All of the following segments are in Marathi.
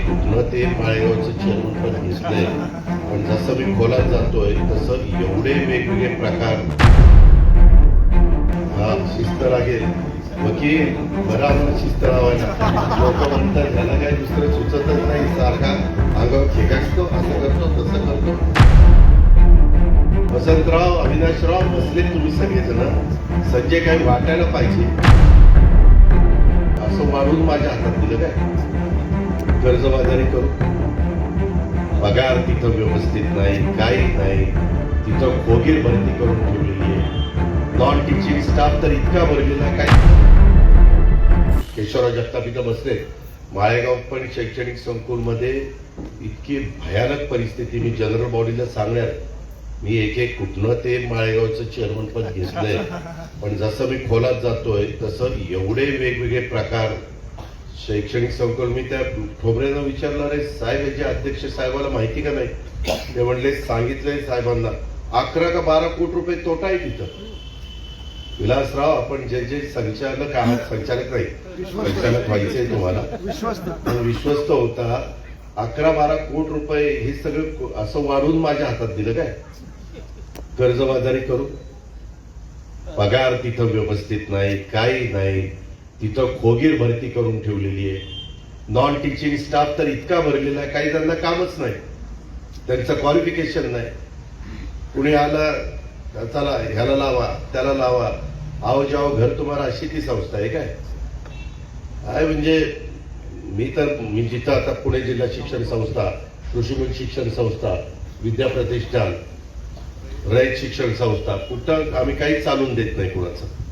कुठलं ते माळेगावचं चेअरमन पण घेतलंय पण जसं मी खोलात जातोय तसं एवढे वेगवेगळे प्रकार. हा शिस्त लागेल. वकील बरं आम्हाला शिस्त लावायला. लोक म्हणतात ह्याला काही दुसरं सुचतच नाही सारखा अंगावर खेकासतो असं करतो तसं करतो. वसंतराव अविनाशराव बसले तुम्ही सगळेजण. संजय काही वाटायला पाहिजे. असं मारून माझ्या हातात दिलं काय? कर्जबाजारी करू. पगार तिथं व्यवस्थित नाही काही नाही. तिथं खोगीर भरती करून ठेवलेली आहे. नॉन टीचिंग स्टाफ तर इतका भरलेला काय? केशवराव जगताप इथं बसले. माळेगाव पण शैक्षणिक संकुलमध्ये इतकी भयानक परिस्थिती मी जनरल बॉडीला सांगणार मी एक एक कुठनं ते माळेगावचं चेअरमन पद घेतलंय. पण जसं मी खोलात जातोय तसं एवढे वेगवेगळे प्रकार शैक्षणिक संकुल मी त्या ठोबरेनं विचारलं रे साहेब याचे अध्यक्ष साहेबाला माहिती का नाही? ते म्हणले सांगितलंय साहेबांना. अकरा का बारा कोटी रुपये तोटा आहे तिथं. विलासराव आपण जे जे संचालक आहात संचालक नाही संचालक व्हायचंय तुम्हाला. विश्वस्त. होता. अकरा बारा कोटी रुपये हे सगळं असं वाढून माझ्या हातात दिलं काय? कर्जबाजारी करू? पगार तिथं व्यवस्थित नाही काही नाही. तिथं खोगीर भरती करून ठेवलेली आहे. नॉन टीचिंग स्टाफ तर इतका भरलेला आहे काही त्यांना कामच नाही. त्यांचं क्वालिफिकेशन नाही. कुणी आलं चला ह्याला लावा त्याला लावा. आओ जाओ घर तुम्हाला अशी ती संस्था आहे काय? काय म्हणजे मी तर मी जिथं आता पुणे जिल्हा शिक्षण संस्था कृषीमूल शिक्षण संस्था विद्या प्रतिष्ठान रयत शिक्षण संस्था कुठं आम्ही काही चालून देत नाही कुणाचं.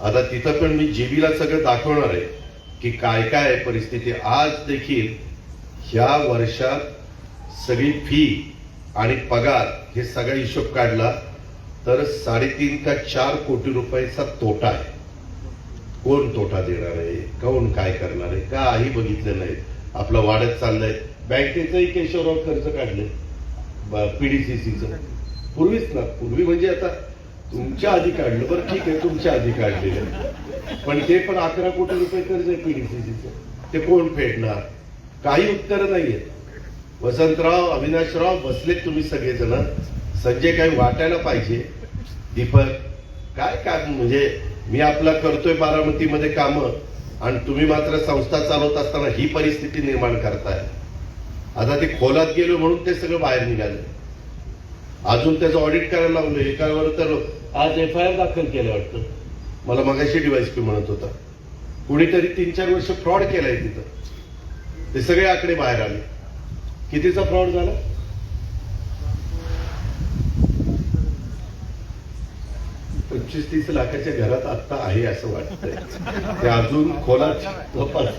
आता तिथं पण मी जीबीला सगळं दाखवणार आहे की काय काय आहे परिस्थिती. आज देखील ह्या वर्षात सगळी फी आणि पगार हे सगळा हिशोब काढला तर साडेतीन का चार कोटी रुपयाचा तोटा आहे. कोण तोटा देणार आहे? कोण काय करणार आहे? काही बघितलं नाही. आपलं वाढत चाललंय. बँकेचंही केशवराव खर्च काढले. पीडीसीसीचं पूर्वीच ना. पूर्वी म्हणजे आता तुमच्या आधी काढलं. बरं ठीक आहे तुमच्या आधी काढलेलं पण ते पण अकरा कोटी रुपये कर्ज आहे पीडीसीसीचं ते कोण फेडणार? काही उत्तर नाहीयेत वसंतराव अविनाशराव बसलेत तुम्ही सगळेजण. संजय काही वाटायला पाहिजे. दीपक काय काय म्हणजे मी आपला करतोय बारामतीमध्ये कामं आणि तुम्ही मात्र संस्था चालवत असताना ही परिस्थिती निर्माण करताय. आता ते खोलात गेलो म्हणून ते सगळं बाहेर निघाले. अजून त्याचं ऑडिट करायला लावलं. एकावर तर आज एफ आय आर दाखल केलं वाटतं. मला मगाशी डिवाइस पी म्हणत होता. कुणीतरी तीन चार वर्ष फ्रॉड केलाय तिथं. ते सगळे आकडे बाहेर आले. कितीचा फ्रॉड झाला? पंचवीस तीस लाखाच्या घरात आता आहे असं वाटतंय. ते अजून खोलात तपास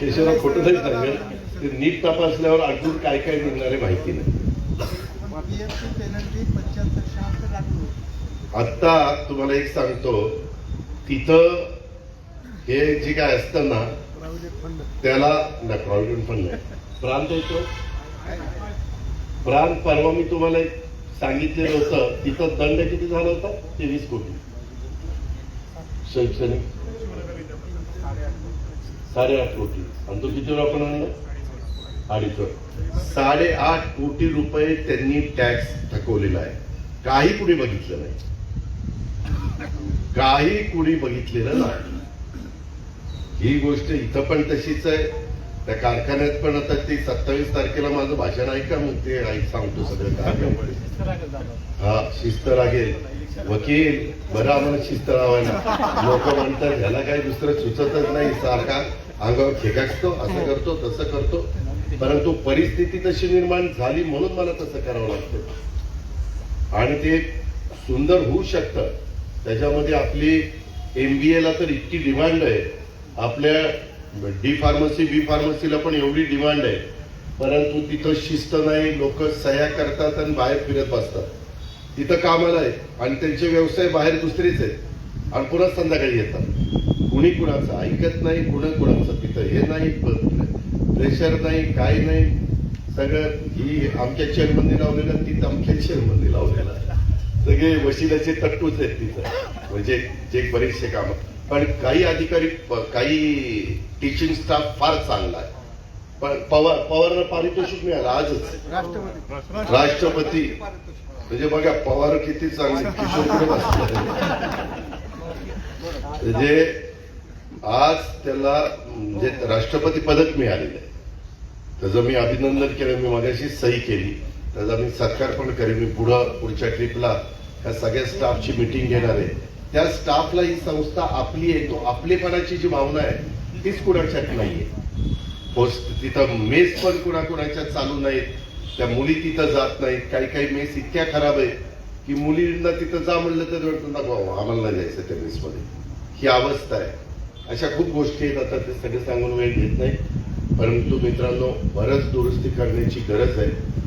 केशवराव खोटं नाही सांगेल ते नीट तपासल्यावर अजून काय काय निघणार आहे माहिती नाही. रुपये आता तुम्हाला एक सांगतो तिथं हे जे काय असतं ना त्याला नाही प्रॉव्हिडंट फंड नाही. प्रांत येतो प्रांत परवा मी तुम्हाला एक सांगितलेलं होतं तिथं दंड किती झाला होता? तेवीस कोटी. शैक्षणिक? साडेआठ कोटी. आणि तो किती आपण आणला? अडीच साडेआठ कोटी रुपये त्यांनी टॅक्स थकवलेला आहे. काही कुणी बघितलं नाही. काही कुणी बघितलेलं नाही. ही गोष्ट इथं पण तशीच आहे. त्या कारखान्यात पण आता ती सत्तावीस तारखेला माझं भाषण ऐका मग ते सांगतो सगळं काय हा शिस्त लागेल वकील बरं आम्हाला शिस्त लावायला लोक म्हणतात ह्याला काही दुसरं सुचतच नाही सारखा अंगावर खेकाचतो असं करतो तसं करतो. परंतु परिस्थिती तशी निर्माण झाली म्हणून मला तसं करावं लागतं. आणि ते सुंदर होऊ शकतं. त्याच्यामध्ये आपली एम बी एला तर इतकी डिमांड आहे. आपल्या डी फार्मसी बी फार्मसीला पण एवढी डिमांड आहे. परंतु तिथं शिस्त नाही लोक सह्या करतात आणि बाहेर फिरत बसतात. तिथं कामाला आहे आणि त्यांचे व्यवसाय बाहेर दुसरेच आहेत. आणि पुन्हा संध्याकाळी येतात. कुणी कुणाचं ऐकत नाही कुणा कुणाचं तिथं हे नाही प्रेशर नाही काही नाही. सगळं ही आमच्या चेअरमध्ये लावलेलं तिथं आमच्या चेअरमध्ये लावलेलं सगळे वशिलाचे तट्टूच आहेत तिथं. म्हणजे जे बरेचसे काम पण काही अधिकारी काही टीचिंग स्टाफ फार चांगला आहे. पण पवार पवारला पारितोषिक मिळालं आजच. राष्ट्रपती. राष्ट्रपती. म्हणजे बघा पवार किती चांगले किशोर. म्हणजे आज त्याला म्हणजे राष्ट्रपती पदक मिळालेलं आहे. त्याचं मी अभिनंदन केलं मी मगाशी सही केली. त्याचा मी सत्कार पण करेन. मी पुढं पुढच्या ट्रिपला ह्या सगळ्या स्टाफची मिटिंग घेणार आहे. त्या स्टाफला ही संस्था आपली आहे. तो आपलेपणाची जी भावना आहे तीच कुणाच्यात नाहीये. पोस्ट तिथं मेस पण कुणाकुणाच्या चालू नाहीत. त्या मुली तिथं जात नाहीत. काही काही मेस इतक्या खराब आहेत की मुलींना तिथं जा म्हणलं तर वाटतं आम्हाला नाही जायचं त्या मेसमध्ये ही अवस्था आहे. अशा खूप गोष्टी आहेत. आता ते सगळे सांगून वेळ घेत नाही. परंतु मित्रांनो बरंच दुरुस्ती करण्याची गरज आहे.